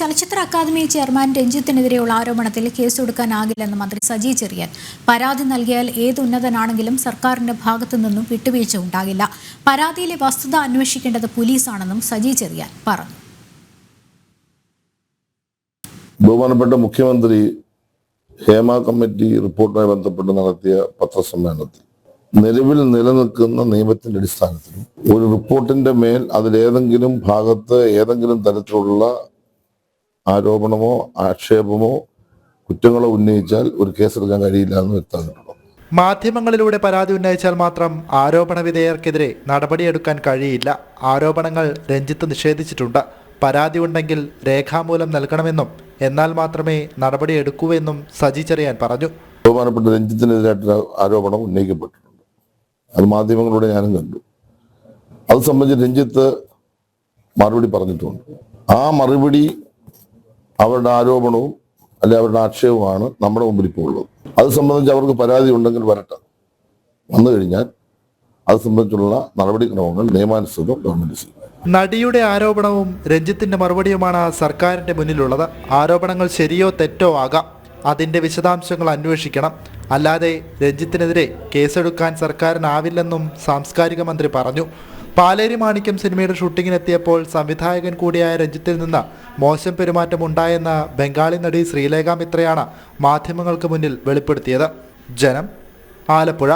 ചലച്ചിത്ര academy chairman രഞ്ജിത്തിനെതിരെയുള്ള ആരോപണത്തിൽ കേസെടുക്കാനാകില്ലെന്ന് മന്ത്രി സജി ചെറിയൻ. പരാതി നൽകിയാൽ ഏത് ഉന്നതനാണെങ്കിലും സർക്കാരിന്റെ ഭാഗത്തു നിന്നും വിട്ടുവീഴ്ച ഉണ്ടാകില്ല. പരാതിയിലെ വസ്തുത അന്വേഷിക്കേണ്ടത് പോലീസാണെന്നും സജി ചെറിയാൻ പറഞ്ഞു. ബഹുമാനപ്പെട്ട മുഖ്യമന്ത്രി ഹേമ കമ്മിറ്റി റിപ്പോർട്ടുമായി ബന്ധപ്പെട്ട് നടത്തിയ പത്രസമ്മേളനത്തിൽ നിലവിൽ നിലനിൽക്കുന്ന നിയമത്തിന്റെ അടിസ്ഥാനത്തിൽ ഒരു റിപ്പോർട്ടിന്റെ മേൽ അതിലേതെങ്കിലും ഭാഗത്ത് ഏതെങ്കിലും തരത്തിലുള്ള ആരോപണമോ ആക്ഷേപമോ കുറ്റങ്ങളോ ഉന്നയിച്ചാൽ ഒരു കേസെടുക്കാൻ കഴിയില്ല എന്ന് വ്യക്തമായിട്ടുള്ളൂ മാധ്യമങ്ങളിലൂടെ പരാതി ഉന്നയിച്ചാൽ മാത്രം ആരോപണ വിധേയർക്കെതിരെ നടപടിയെടുക്കാൻ കഴിയില്ല. ആരോപണങ്ങൾ രഞ്ജിത്ത് നിഷേധിച്ചിട്ടുണ്ട്. പരാതി ഉണ്ടെങ്കിൽ രേഖാമൂലം നൽകണമെന്നും എന്നാൽ മാത്രമേ നടപടിയെടുക്കൂവെന്നും സജി ചെറിയാൻ പറഞ്ഞു. ബഹുമാനപ്പെട്ട രഞ്ജിത്തിനെതിരായിട്ടൊരു ആരോപണം ഉന്നയിക്കപ്പെട്ടിട്ടുണ്ട്. അത് മാധ്യമങ്ങളിലൂടെ ഞാനും കണ്ടു. അത് സംബന്ധിച്ച് രഞ്ജിത്ത് മറുപടി പറഞ്ഞിട്ടുണ്ട്. ആ മറുപടി അവരുടെ ആരോപണവും അല്ലെ അവരുടെ ആക്ഷേപമാണ് നമ്മുടെ മുമ്പിൽ ഇപ്പോൾ ഉള്ളത്. അത് സംബന്ധിച്ച് അവർക്ക് പരാതി ഉണ്ടെങ്കിൽ വരട്ടെ. വന്നു കഴിഞ്ഞാൽ അത് സംബന്ധിച്ചുള്ള നടപടിക്രമങ്ങൾ നിയമാനുസൃതം ഗവൺമെന്റ് ചെയ്യും നടിയുടെ ആരോപണവും രഞ്ജിത്തിന്റെ മറുപടിയുമാണ് സർക്കാരിന്റെ മുന്നിലുള്ളത്. ആരോപണങ്ങൾ ശരിയോ തെറ്റോ ആകാം. അതിന്റെ വിശദാംശങ്ങൾ അന്വേഷിക്കണം. അല്ലാതെ രഞ്ജിത്തിനെതിരെ കേസെടുക്കാൻ സർക്കാരിനാവില്ലെന്നും സാംസ്കാരിക മന്ത്രി പറഞ്ഞു. പാലേരി മാണിക്യം സിനിമയുടെ ഷൂട്ടിങ്ങിനെത്തിയപ്പോൾ സംവിധായകൻ കൂടിയായ രഞ്ജിത്തിൽ നിന്ന് മോശം പെരുമാറ്റം ഉണ്ടായെന്ന ബംഗാളി നടി ശ്രീലേഖ മിത്രയാണ് മാധ്യമങ്ങൾക്ക് മുന്നിൽ വെളിപ്പെടുത്തിയത്. ജനം ആലപ്പുഴ.